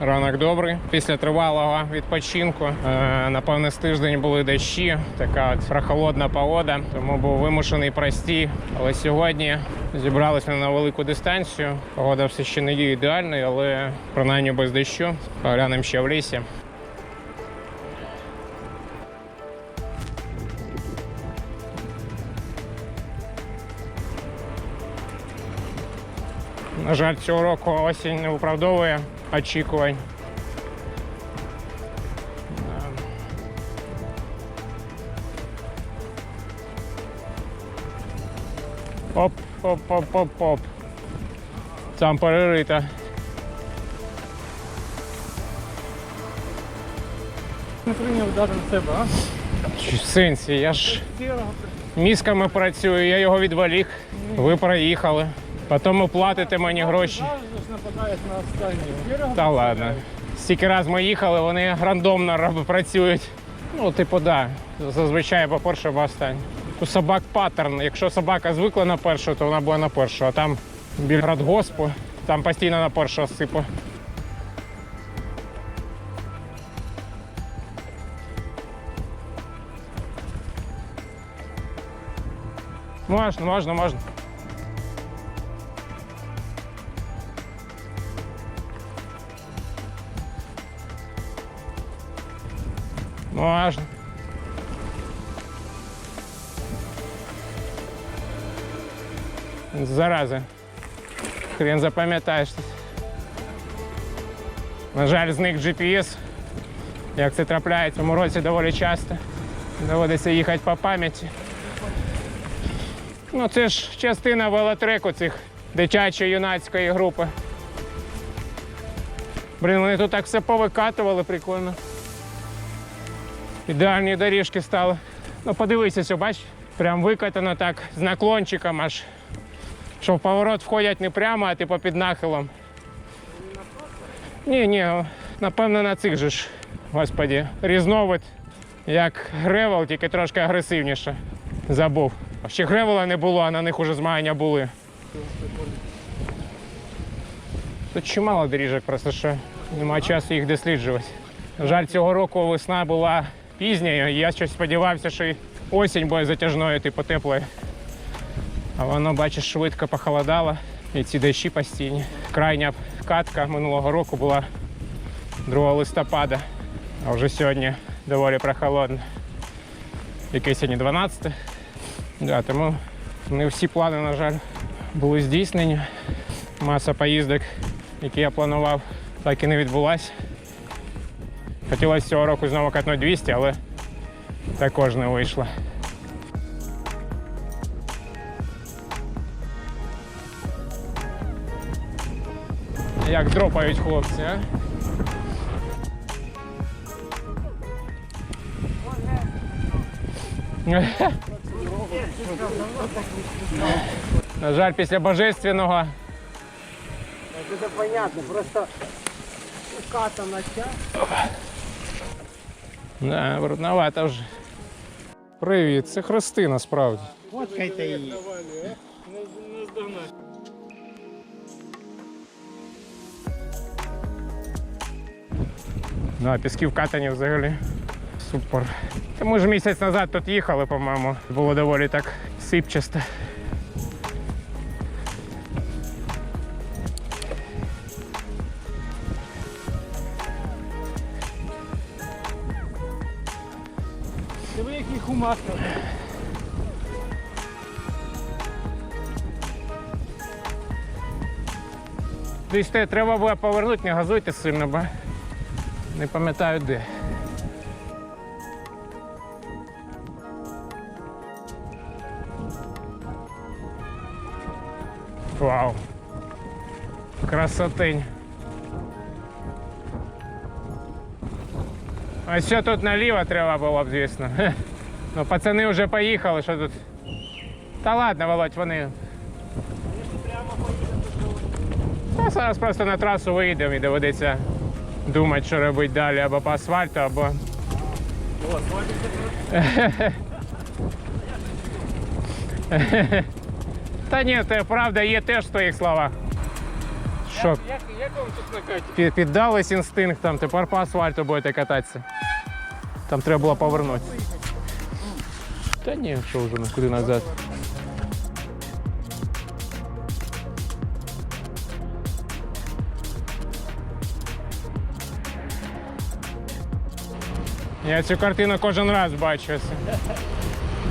Ранок добрий. Після тривалого відпочинку, е, напевне, з тиждень були дощі, така от прохолодна погода, тому був вимушений простій. Але сьогодні зібралися на велику дистанцію. Погода все ще не є ідеальною, але принаймні без дощу. Поглянемо ще в лісі. На жаль, цього року осінь не виправдовує очікувань. Оп, оп, оп, оп, оп. Там перерита. Не прийняв удар на себе, а? Чи В сенсі, я ж мізками працюю, я його відволік. Ви проїхали. Потім платите мені гроші. Завжди на останнього. Та ладно. Стільки раз ми їхали, вони рандомно працюють. Ну, типу, да. Зазвичай по перше, або останнє. У собак паттерн. Якщо собака звикла на першу, то вона буде на першу. А там біля радгоспу, там постійно на першу сипу. Можна, можна, можна. Можна. Зараза. Хрен запам'ятаєш. На жаль, зник GPS. Як це трапляється в цьому році доволі часто. Доводиться їхати по пам'яті. Ну, це ж частина велотреку цих дитячої юнацької групи. Блін, вони тут так все повикатували, прикольно. Ідеальні доріжки стали. Ну, подивися, все, бач, прям викатано так з наклончиком аж. Що в поворот входять не прямо, а типу під нахилом. Ні, ні, напевно, на цих же ж, господі, різновид, як гревел, тільки трошки агресивніше. Забув. Ще гревела не було, а на них уже змагання були. Тут чимало доріжок, просто що немає часу їх досліджувати. Жаль, цього року весна була пізньою. Я щось сподівався, що і осінь буде затяжною, типу теплою. А воно, бачиш, швидко похолодало. І ці дощі постійні. Крайня катка минулого року була 2 листопада, а вже сьогодні доволі прохолодно. Яке сьогодні 12. Да, тому не всі плани, на жаль, були здійснені. Маса поїздок, які я планував, так і не відбулася. Хотілося цього року знову катнути 200, але також не вийшло. Як дропають хлопці, а? На жаль, після божественного Это понятно, просто укатана ця. Да, брудновато вже. Привіт, це Христина насправді. Фоткайте її. Да, піски вкатані взагалі. Супер. Та ми ж місяць назад тут їхали, по-моєму. Було доволі так сипчасто. Який. Десь те треба було повернути, не газуйте сильно, бо не пам'ятаю де. Вау. Красотень. А що тут наліво треба було б, звісно. Ну, пацани вже поїхали, що тут. Та ладно, Володь, вони Та зараз просто на трасу виїдемо і доведеться думати, що робити далі або по асфальту, або. Та ні, це правда є теж в твоїх словах. Що, Як, як вам тут пі- піддались інстинктам, тепер по асфальту будете кататися. Там треба було повернути. Та ні, що вже куди назад. Я цю картину кожен раз бачу.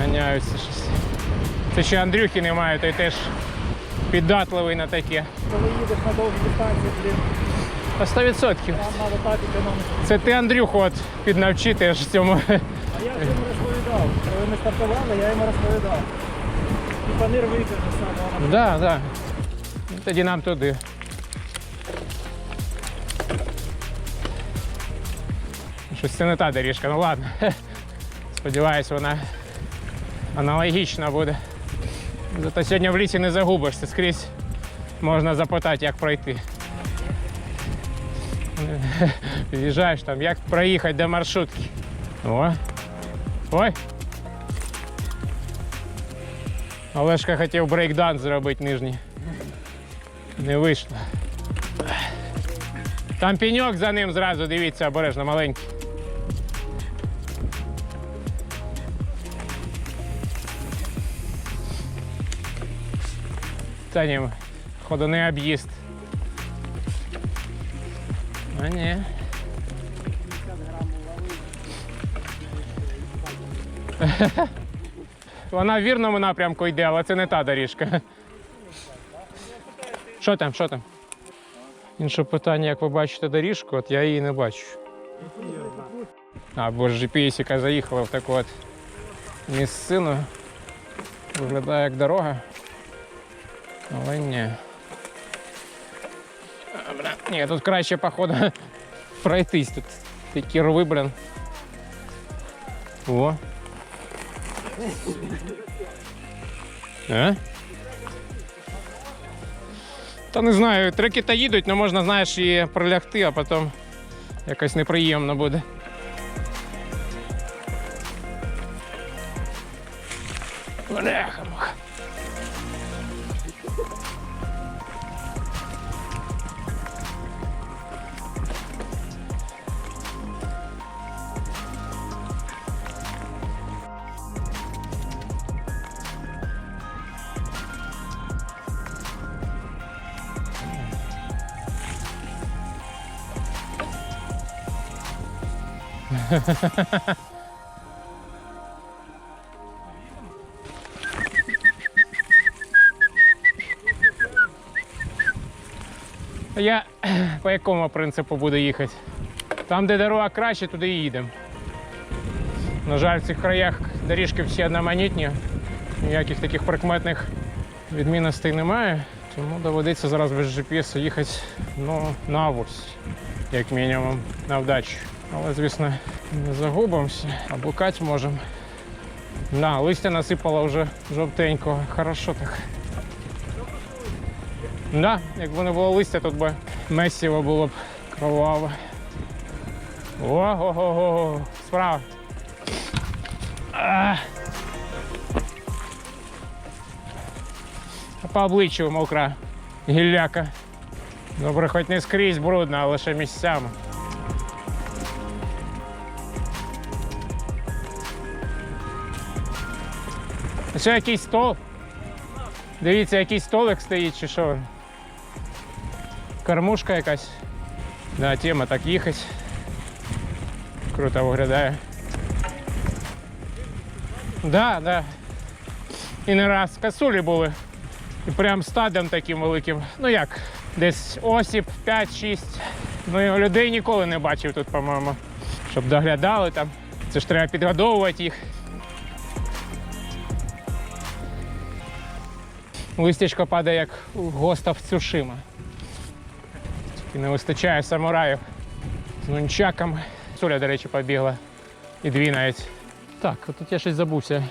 Ганяються щось. Це ще Андрюхи немає, той теж піддатливий на таке. Коли їдеш на довгій дистанції, блін, Та 100%. там треба так економити. Це ти Андрюху от піднавчити ж цьому. А я ж йому розповідав. Коли ми стартували, я йому розповідав. І панир вийде вже саме. Да, да. Ну, Тоді нам туди. Щось це не та доріжка, ну ладно. Сподіваюсь, вона аналогічна буде. Зато сьогодні в лісі не загубишся, скрізь можна запитати, як пройти. Під'їжджаєш там, як проїхати до маршрутки. О. Ой. Олешка хотів брейкданс зробити нижній. Не вийшло. Там пеньок за ним зразу, дивіться, обережно, маленький. Та ні, ходоний об'їзд. А ні. Вона в вірному напрямку йде, але це не та доріжка. Що там, що там? Інше питання, як ви бачите доріжку, от я її не бачу. А, бо ж GPS заїхала в таку от місцину. Виглядає як дорога. Але ні. Бля, Ні, тут краще, походу, пройтись. Тут такі рви, блін. О. А? Та не знаю, треки та їдуть, але можна, знаєш, і пролягти, а потім якось неприємно буде. Я по якому принципу буду їхати? Там, де дорога краще, туди і їдемо. На жаль, в цих краях доріжки всі одноманітні, ніяких таких прикметних відмінностей немає, тому доведеться зараз без GPS їхати ну, на авось, як мінімум, на вдачу. Але, звісно, не загубимося, блукати можемо. Да, листя насипало вже жовтенького. Хорошо так. Да, якби не було листя, тут би месиво було б кроваве. Ого-го-го, справа. А По обличчю мокра гілляка. Добре, хоч не скрізь брудно, а лише місцями. Що якийсь стол? Дивіться, якийсь столик стоїть чи що? Кормушка якась. Да, тема так їхати. Круто виглядає. Да, да. І не раз касулі були. І прям стадом таким великим. Ну як, десь осіб 5-6. Ну людей ніколи не бачив тут, по-моєму. Щоб доглядали там. Це ж треба підгодовувати їх. Листячко падає як госта в Цюшима. Тільки не вистачає самураїв з нунчаками. Суля, до речі, побігла. І дві навіть. Так, тут я щось забувся.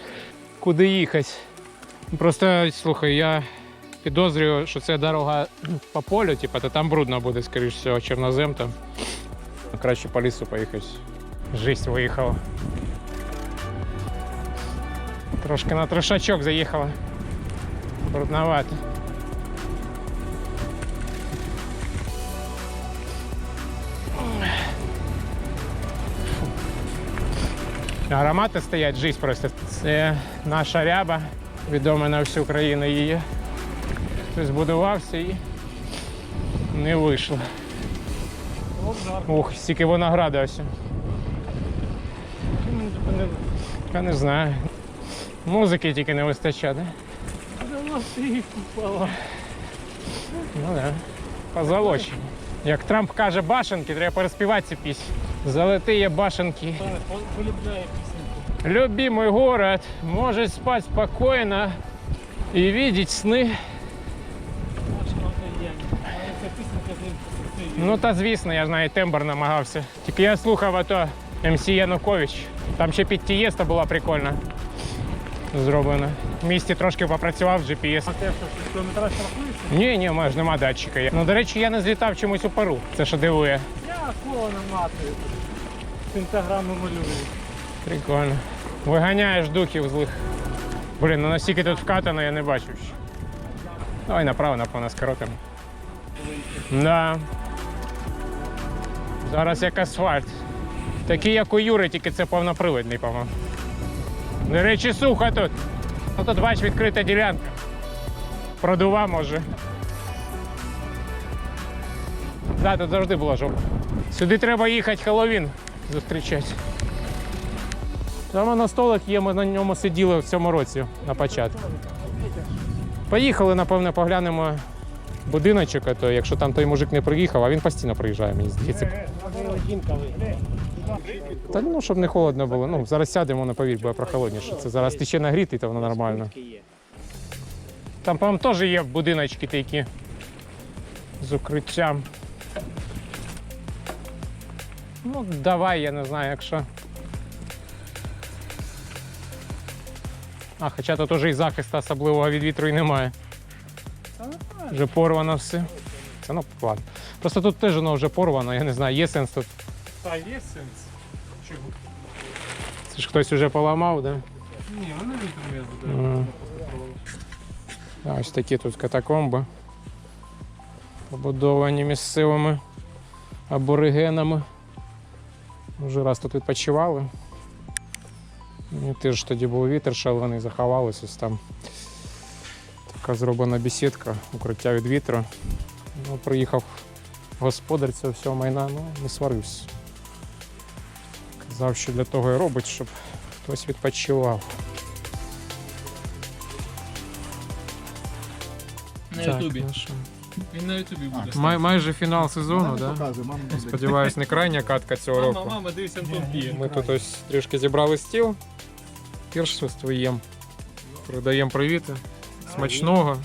Куди їхати? Просто слухай, я підозрюю, що це дорога по полю, типу, то там брудно буде, скоріш всього, чорнозем там. Краще по лісу поїхати. Жесть виїхала. Трошки на трошачок заїхала. Трудновато. Аромати стоять, жизнь просто. Це наша ряба, відома на всю країну її. Хтось будувався і не вийшло. Ох, стільки винограду ось. Я не знаю. Музики тільки не вистачає, так? да? золотий купала? Ну да. Позолочені. Як Трамп каже башенки, треба переспівати ці пісні. Золотые башенки. Полюбляє пісеньку. Любимый город может спать спокойно и видеть сны. Наша я. Але ця пісенька з ним Ну та звісно, я знаю, тембр намагався. Тільки я слухав ото МС Янукович. Там ще під Тієста була прикольно зроблена. В місті трошки попрацював GPS. А те, що кілометраж рахується? Ні, ні, майже нема датчика. Ну, до речі, я не злітав чомусь у пару. Це що дивує. Я коло наматую. Пентаграму малюю. Прикольно. Виганяєш духів злих. Блін, ну настільки тут вкатано, я не бачу ще. Давай направо, напевно, скоротимо. Да. Зараз як асфальт. Такий, як у Юри, тільки це повноприводний, по-моєму. До речі, сухо тут. Ну тут бач відкрита ділянка. Продува може. Да, тут завжди було жопа. Сюди треба їхати Хеллоуін зустрічати. Там на столик є, ми на ньому сиділи в цьому році на початку. Поїхали, напевно, поглянемо будиночок, то якщо там той мужик не приїхав, а він постійно приїжджає, мені здається. Та ну, щоб не холодно було. Ну, зараз сядемо, на повір, буде прохолодніше. Це зараз ти ще нагрітий, то воно нормально. Там, по-моєму, теж є будиночки такі з укриттям. Ну, давай, я не знаю, якщо. А, хоча тут уже і захисту особливого від вітру і немає. Вже порвано все. Це ну ладно. Просто тут теж воно вже порвано, я не знаю, є сенс тут. Та є сенс. Чого? Це ж хтось вже поламав, да? Ні, вона вітром я А Ось такі тут катакомби, побудовані місцевими аборигенами. Вже раз тут відпочивали. І теж тоді був вітер шалений, заховалися ось там. Така зроблена бесідка, укриття від вітру. Ну, приїхав господар цього всього майна, ну не сварився. Казав, що для того і робить, щоб хтось відпочивав. На Так, Ютубі. ну що. Він на Ютубі буде. Май, майже фінал сезону, да? Показує, мама буде. Сподіваюсь, не крайня катка цього Мама, року. мама, дивись, Антон п'є. Ми тут ось трішки зібрали стіл. Піршество їм. Передаємо привіти. Смачного.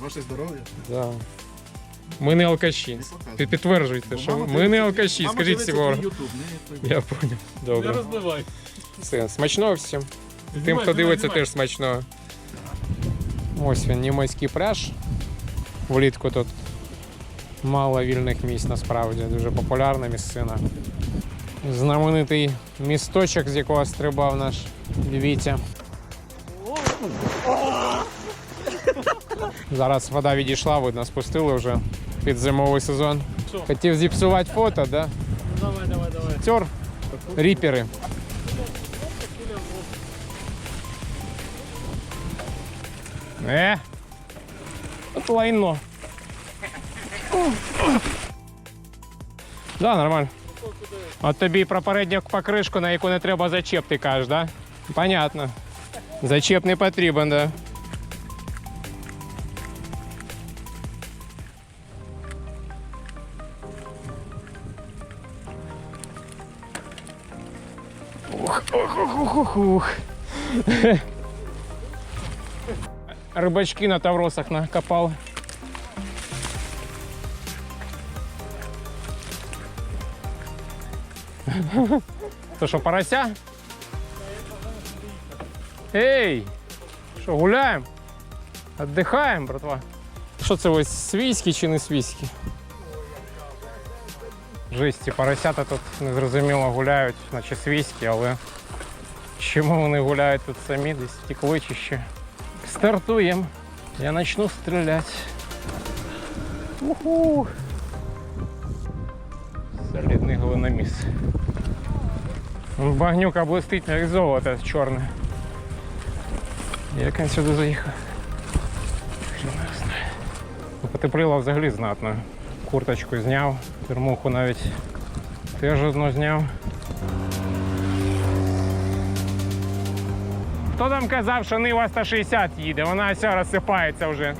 Ваше здоров'я. Да. Ми не алкаші. Не. Під- Підтверджуйте, Бо що мама ми не алкаші. мама Скажіть не Я понял. Не Добре. розбивай. Все, смачного всім. Тим, Знімай, хто знімай, дивиться, знімай. теж смачного. Ось він, німецький пляж. Влітку тут мало вільних місць насправді, дуже популярна місцина. Знаменитий місточок, з якого стрибав наш Вітя. Зараз вода відійшла, видно, спустили вже під зимовий сезон. Що? Хотів зіпсувати фото, да? Давай, давай, давай. Тер ріпери. Е. От лайно. Да, нормально. От тобі про передню покришку, на яку не треба зачеп, ти кажеш, да? Понятно. Зачеп не потрібен, да. Ух, ух, ух, ух, ух. На тавросах накопали. То що, порося? Ей! Що, гуляємо? Отдихаємо, братва. Що це ось свійські чи не свійські? Жесть, поросята тут незрозуміло гуляють, наче свійські, але чому вони гуляють тут самі, десь втекли чи. Стартуємо. Я почну стріляти. Уху. Солідний глиноміс. Багнюка блистить як золото чорне. Як він сюди заїхав? Ну, Потепліло взагалі знатно. Курточку зняв, термуху навіть теж одну зняв. Хто там казав, що Нива 160 їде, вона вся розсипається вже.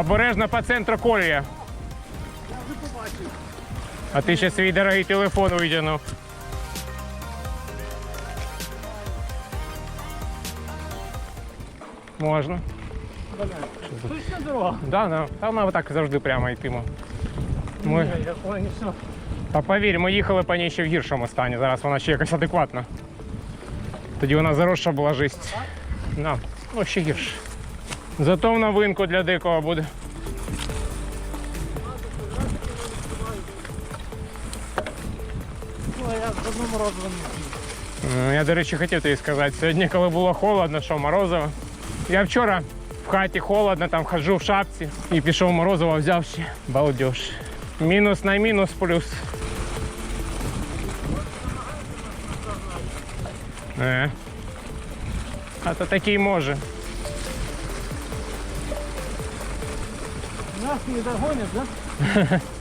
Обережно по центру колія. А ти ще свій дорогий телефон витягнув. Можна. Точно дорога? Да, да. Та вона так завжди прямо йтиме. Ми... Ні, я понял, все. Та повір, ми їхали по ній ще в гіршому стані. Зараз вона ще якось адекватна. Тоді вона заросша була жесть. Да. Ну, ще гірше. Зато в новинку для декого буде. Ну, а я з одним морозивом не п'ю. Ну, Я, до речі, хотів тобі сказати, сьогодні, коли було холодно, що морозиво. Я вчора в хаті холодно, там ходжу в шапці і пішов морозиво, взяв ще. Балдеж. Мінус на мінус плюс. Е. А то такий може. Нас не догонять, да?